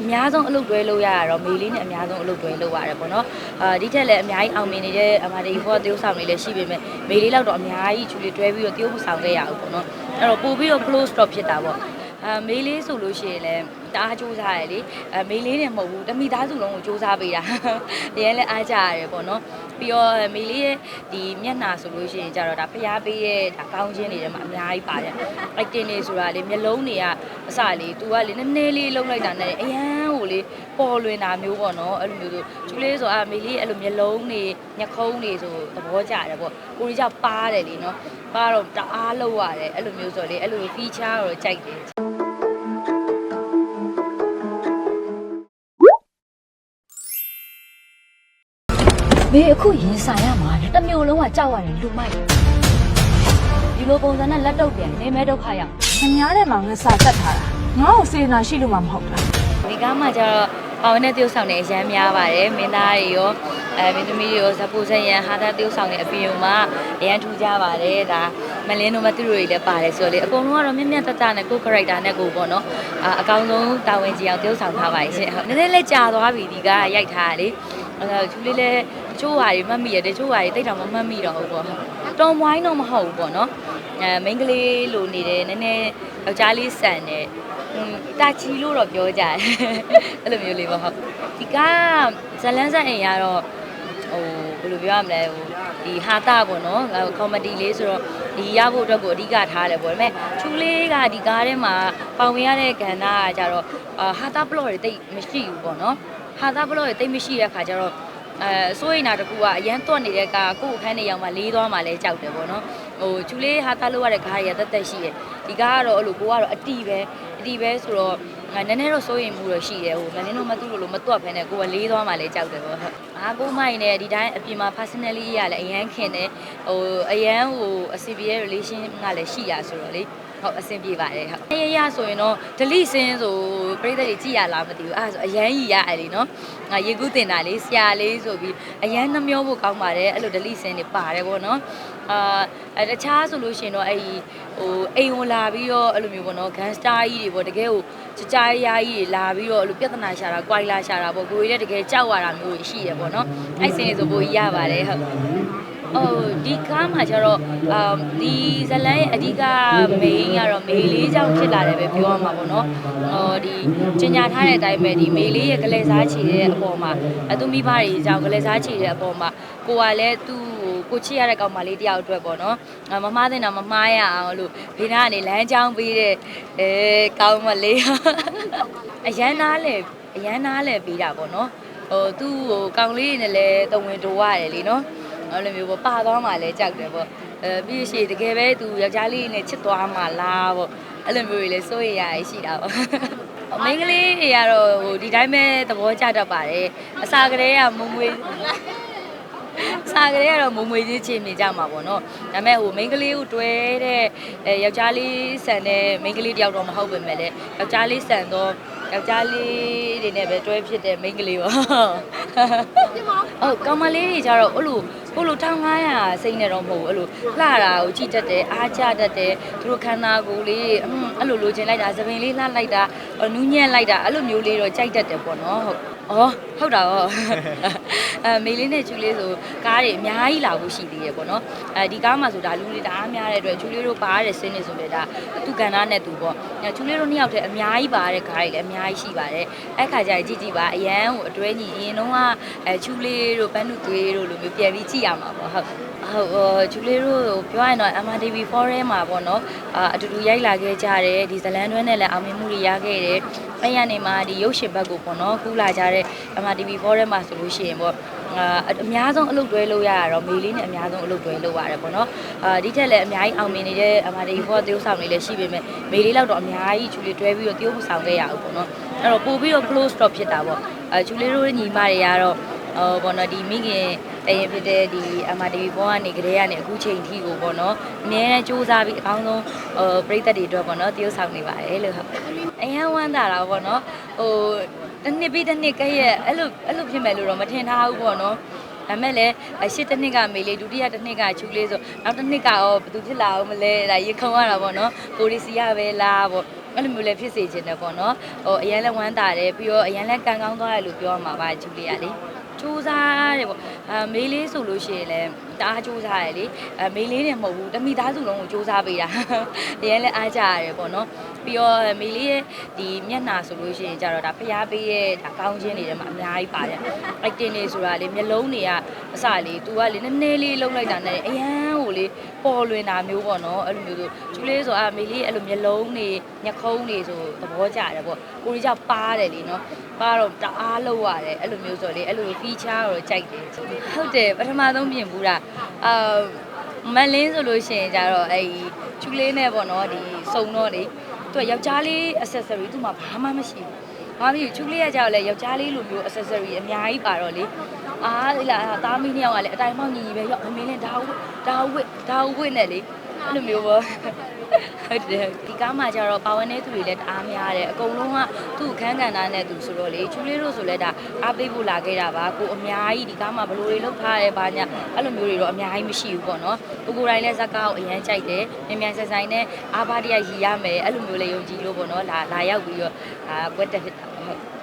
အများဆုံးအလုပ်တွဲလုပ်ရတာတော့မေလေးနဲ့အများဆုံးအလုပ်တွဲလုပ်ရတယ်ပေါ့နော်အာဒီထက်လည်းအများကြီးအောင်မြင်နေတဲ့အမဒီဘောတရုပ်ဆောင်တွေလည်းရှိပေမဲ့မေလေးလောက်တော့အများကြီးချူလေးတွဲပြီးတော့တရုပ်မဆောင်ခဲ့ရဘူးပေါ့နော်အဲ့တော့ပို့ပြီးတော့ close stop ဖြစ်တာပေါ့ အာမေးလေးဆိုလို့ရှိရင်လည်းတအားစူးစမ်းရလေအမေးလေးနဲ့မဟုတ်ဘူးတမိသားစုလုံးကိုစူးစမ်းပေးတာတကယ်လည်းအားကြရတယ်ပေါ့နော်ပြီးတော့မေးလေးရဲ့ဒီမျက်နှာဆိုလို့ရှိရင်ကြတော့ဒါဖျားပေးရဲ့ဒါကောင်းခြင်းတွေထဲမှာအများကြီးပါတယ်အိုက်တင်နေဆိုတာလေမျက်လုံးတွေကအစလေ तू ကလေနည်းနည်းလေးလုံးလိုက်တာနဲ့အရန်ကိုလေပေါ်လွင်တာမျိုးပေါ့နော်အဲ့လိုမျိုးဆိုကျူလေးဆိုအာမေးလေးအဲ့လိုမျက်လုံးတွေညက်ခုံးတွေဆိုသဘောကျတယ်ပေါ့ကိုကြီးကပါတယ်လေနော်ပါတော့တအားလောက်ရတယ်အဲ့လိုမျိုးဆိုလေအဲ့လို feature တော့ကြိုက်တယ် မေအခုရင်ဆိုင်ရမှာတစ်မျိုးလုံးကကြောက်ရတယ်လူမိုက်ဒီလိုပုံစံနဲ့လက်တော့ပြန်နေမဲဒုက္ခရောက်။မများတဲ့မှာငါစာတက်ထားတာ။ငါ့ကိုစေနာရှိလို့မှမဟုတ်တာဒီကားမှာကျတော့ပေါင်းနဲ့တရုပ်ဆောင်နေအရန်များပါတယ်မင်းသားတွေရောအဲမင်းသမီးတွေရောဇပူဇက်ရန်ဟာတာတရုပ်ဆောင်နေအပြင်မှာအရန်ထူကြပါတယ်ဒါမလင်းတို့မသူတို့တွေလည်းပါတယ်ဆိုတော့လေအကုန်လုံးကတော့မြင့်မြတ်တတနဲ့ကိုယ် character နဲ့ကိုပေါ့နော်အာအကောင်းဆုံးတာဝန်ကြီးအောင်တရုပ်ဆောင်ထားပါရှင်ဟုတ်နည်းနည်းလေးကြာသွားပြီဒီကားကရိုက်ထားတာလေ အဲချူလေးလည်းတချို့ဟာတွေမှတ်မိရတယ်တချို့ဟာတွေတိတ်တောင်မမှတ်မိတော့ဘူးပေါ့တော်မွိုင်းတော့မဟုတ်ဘူးပေါ့နော်အဲမိန်းကလေးလိုနေတယ်နည်းနည်းယောက်ျားလေးဆန်တယ်อืมတာချီလို့တော့ပြောကြတယ်အဲ့လိုမျိုးလေးပေါ့ဟုတ်ဒီကဇလန်းဆက်အိမ်ကတော့ဟိုဘယ်လိုပြောရမလဲဟိုဒီဟာတာပေါ့နော်ကောမဒီလေးဆိုတော့ဒီရဖို့အတွက်ကိုအဓိကထားတယ်ပေါ့ဒါပေမဲ့ချူလေးကဒီကားထဲမှာပေါင်ဝင်ရတဲ့ကဏ္ဍကကြတော့အာဟာတာဘလော့တွေတိတ်မရှိဘူးပေါ့နော် ဟာတာဘလော့တွေတိတ်မရှိတဲ့ခါကျတော့အဲစိုးရိမ်တာတကူကအရန်တွတ်နေတဲ့ကားကိုယ့်အခန်းထဲရောက်မှလေးသွားမှလည်းကြောက်တယ်ပေါ့နော်ဟိုချူလေးဟာတာလို့ရတဲ့ကားတွေကတက်တက်ရှိတယ်ဒီကားကတော့အဲ့လိုကိုကတော့အတီပဲအတီပဲဆိုတော့ ငါနည်းနည်းတော့စိုးရိမ်မှုတော့ရှိတယ်ဟိုမင်းတို့မသိလို့လို့မတွတ်ဖ ೇನೆ ကိုကလေးသွားမှလည်းကြောက်တယ်ပေါ့ဟုတ်အားကိုမိုက်နဲ့ဒီတိုင်းအပြင်မှာ personally ရလည်းအရန်ခင်တယ်ဟိုအရန်ဟိုအစီပြေ relation ကလည်းရှိရဆိုတော့လေဟုတ်အဆင်ပြေပါတယ်ဟုတ်။ရရဆိုရင်တော့ delete စင်းဆိုပြိတ္တတွေကြည်ရလားမသိဘူး။အဲ့ဒါဆိုအရန်ကြီးရတယ်လीနော်။ငါရေကူးတင်တာလေးဆရာလေးဆိုပြီးအရန်နှမျောဖို့ကောင်းပါတယ်။အဲ့လို delete စင်းတွေပါတယ်ပေါ့နော်။ အာအဲတခြားဆိုလို့ရှိရင်တော့အဲ့ဒီဟိုအိမ်ဝင်လာပြီးတော့အဲ့လိုမျိုးပေါ့နော် gangster ကြီးတွေပေါ့တကယ်ဟိုကြကြရာကြီးတွေလာပြီးတော့အဲ့လိုပြဿနာရှာတာ၊ကြွိုင်လာရှာတာပေါ့ကိုကြီးလည်းတကယ်ကြောက်ရတာမျိုးရှိရပေါ့နော်။အဲ့စင်းတွေဆိုပိုရပါတယ်ဟုတ်။ အော်ဒီကားမှာကျတော့အာဒီဇလန်ရဲ့အဓိက main ကတော့မေလေးကြောင့်ဖြစ်လာတယ်ပဲပြောရမှာပေါ့နော်။အော်ဒီကျင်ညာထားတဲ့အတိုင်းပဲဒီမေလေးရဲ့ကလေးစားချီတဲ့အပေါ်မှာအသူမိဘတွေကြောင့်ကလေးစားချီတဲ့အပေါ်မှာကိုကလည်းသူ့ကိုကိုချစ်ရတဲ့ကောင်မလေးတယောက်အတွက်ပေါ့နော်။မမားတဲ့တော့မမားရအောင်လို့ဘေးနားကနေလမ်းကြောင်းပေးတဲ့အဲကောင်မလေးအရန်နားလေအရန်နားလေပေးတာပေါ့နော်။ဟိုသူ့ဟိုကောင်လေးတွေနဲ့လည်းတဝင်တိုးရတယ်လीနော်။ အဲ့လိုမျိုးပေါ့ပါသွားမှလည်းကြောက်တယ်ပေါ့အဲပြီးရှိတကယ်ပဲသူယောက်ျားလေးနဲ့ချစ်သွားမှလားပေါ့အဲ့လိုမျိုးတွေလည်းစိုးရိမ်ရရှိတာပေါ့မိန်းကလေးတွေကတော့ဟိုဒီတိုင်းပဲသဘောကျတတ်ပါတယ်အစာကလေးကမုံမွေးစားကလေးကတော့မုံမွေချင်းချင်းမြင်ကြမှာပေါ့နော်ဒါပေမဲ့ဟိုမိန်းကလေးကိုတွဲတဲ့အဲယောက်ျားလေးဆန်တဲ့မိန်းကလေးတယောက်တော့မဟုတ်ပဲမဲ့လေယောက်ျားလေးဆန်တော့ယောက်ျားလေးတွေနဲ့ပဲတွဲဖြစ်တဲ့မိန်းကလေးပေါ့ဟုတ်ကောင်မလေးတွေကြတော့အဲ့လို ကိုလို1500စိတ်နဲ့တော့မဟုတ်ဘူးအဲ့လိုလှတာကိုကြည့်တတ်တယ်အားကျတတ်တယ်သူတို့ခန္ဓာကိုယ်လေးအင်းအဲ့လိုလိုချင်လိုက်တာသပင်လေးလှလိုက်တာနူးညံ့လိုက်တာအဲ့လိုမျိုးလေးတော့ကြိုက်တတ်တယ်ပေါ့နော်ဟုတ်အော်ဟုတ်တာရောအဲမေလေးနဲ့ချူလေးဆိုကားတွေအများကြီးလာဖို့ရှိသေးတယ်ပေါ့နော်အဲဒီကားမှာဆိုဒါလူတွေတအားများတဲ့အတွက်ချူလေးတို့ပါရတဲ့ဆင်းနေဆိုပြတာသူကန္နာနဲ့သူပေါ့ချူလေးတို့နှစ်ယောက်တည်းအများကြီးပါတဲ့ကားတွေလည်းအများကြီးရှိပါတယ်အဲ့ခါကျရင်ကြည့်ကြည့်ပါအရန်ကိုအတွဲညီအရင်တော့ကအဲချူလေးတို့ဘန်းနုသွေးတို့လိုမျိုးပြန်ပြီးကြည့်ရမှာပေါ့ဟုတ်ဟုတ်ချူလေးတို့ပြောရရင်တော့ MRTV Forum မှာပေါ့နော်အာအတူတူရိုက်လာခဲ့ကြတယ်ဒီဇလန်တွဲနဲ့လည်းအောင်မြင်မှုတွေရခဲ့တယ်အဲ့ရနေမှာဒီရုပ်ရှင်ဘက်ကိုပေါ့နော်ကူးလာကြတဲ့ MRTV Forum မှာဆိုလို့ရှိရင်ပေါ့အာအများဆုံးအလုပ်တွဲလုပ်ရတာတော့မေလေးနဲ့အများဆုံးအလုပ်တွဲလုပ်ရတယ်ပေါ့နော်အာဒီထက်လည်းအများကြီးအောင်မြင်နေတဲ့ MRTV Forum တရုပ်ဆောင်တွေလည်းရှိပေမဲ့မေလေးလောက်တော့အများကြီးချူလေးတွဲပြီးတော့တရုပ်မဆောင်ခဲ့ရဘူးပေါ့နော်အဲ့တော့ပို့ပြီးတော့ close stop ဖြစ်တာပေါ့အဲချူလေးတို့ညီမတွေကတော့ ဟိုပေါ့နော်ဒီမိခင်တရင်ဖြစ်တဲ့ဒီ MRTV ဘောကနေကလေးကနေအခုချိန်ထိကိုပေါ့နော်အများနဲ့စူးစမ်းပြီးအကောင်းဆုံးဟိုပြည်သက်တွေအတွက်ပေါ့နော်တရုပ်ဆောင်နေပါတယ်လို့ဟုတ်အရန်ဝမ်းသာတာပေါ့နော်ဟိုတစ်နှစ်ပြီးတစ်နှစ်ကဲ့ရဲ့အဲ့လိုအဲ့လိုဖြစ်မယ်လို့တော့မထင်ထားဘူးပေါ့နော်ဒါမဲ့လည်းရှစ်တစ်နှစ်ကမေလေးဒုတိယတစ်နှစ်ကချူလေးဆိုနောက်တစ်နှစ်ကရောဘယ်သူဖြစ်လာအောင်မလဲဒါရေခုံရတာပေါ့နော်ကိုရီစီရပဲလားပေါ့အဲ့လိုမျိုးလည်းဖြစ်စေချင်တယ်ပေါ့နော်ဟိုအရန်လည်းဝမ်းသာတယ်ပြီးတော့အရန်လည်းကံကောင်းသွားတယ်လို့ပြောရမှာပါဂျူလီယာလေ စူးစားတယ်ပေါ့အမေးလေးဆိုလို့ရှိရင်လည်းတအားစူးစားတယ်လေအမေးလေးနဲ့မဟုတ်ဘူးတမိသားစုလုံးကိုစူးစားပေးတာအရန်လည်းအားကြရတယ်ပေါ့နော်ပြီးတော့မေးလေးရဲ့ဒီမျက်နှာဆိုလို့ရှိရင်ကြတော့ဒါဖျားပေးရဲ့ဒါကောင်းခြင်းတွေထဲမှာအများကြီးပါတယ် acting တွေဆိုတာလေမျက်လုံးတွေကအစလေ तू ကလေနည်းနည်းလေးလှုပ်လိုက်တာနဲ့အရန် ကိုလေပေါ်လွင်တာမျိုးပေါ့နော်အဲ့လိုမျိုးဆိုကျူလေးဆိုအမေလေးအဲ့လိုမျက်လုံးတွေညခုံးတွေဆိုသဘောကျတယ်ပေါ့ကိုကြီးကြောင့်ပါတယ်လေနော်ပါတော့တအားလှုပ်ရတယ်အဲ့လိုမျိုးဆိုလေအဲ့လို feature တော့ကြိုက်တယ်ဟုတ်တယ်ပထမဆုံးပြင်ဘူးတာအာမန်လင်းဆိုလို့ရှိရင်ကြတော့အဲ့ဒီကျူလေးနဲ့ပေါ့နော်ဒီစုံတော့လေသူကယောက်ျားလေး accessory သူ့မှာဘာမှမရှိဘူး ဘာဖြစ်ချူလေးရကြတော့လေယောက်ျားလေးလိုမျိုး accessory အများကြီးပါတော့လေအားလေလားသားမီးနှစ်ယောက်ကလည်းအတိုင်းမောင်ညီညီပဲရောက်အမေလည်းဒါဝစ်ဒါဝစ်ဒါဝစ်နဲ့လေအဲ့လိုမျိုးပေါ့ဟုတ်တယ်ဒီကားမှာကျတော့ပါဝင်တဲ့သူတွေလည်းတအားများတယ်အကုန်လုံးကသူ့ခန်းကန်သားနဲ့သူဆိုတော့လေချူလေးတို့ဆိုလဲဒါအားပေးဖို့လာခဲ့တာပါကိုအများကြီးဒီကားမှာဘလို့တွေလောက်ထားရဲဘာညာအဲ့လိုမျိုးတွေတော့အများကြီးမရှိဘူးပေါ့နော်ကိုကိုတိုင်းလည်းဇက်ကားကိုအရန်ကြိုက်တယ်မြန်မြန်ဆိုင်ဆိုင်နဲ့အားပါတရရည်ရမယ်အဲ့လိုမျိုးလေးယုံကြည်လို့ပေါ့နော်လာလာရောက်ပြီးတော့အာကွက်တက်ဖြစ်တာ ဟုတ်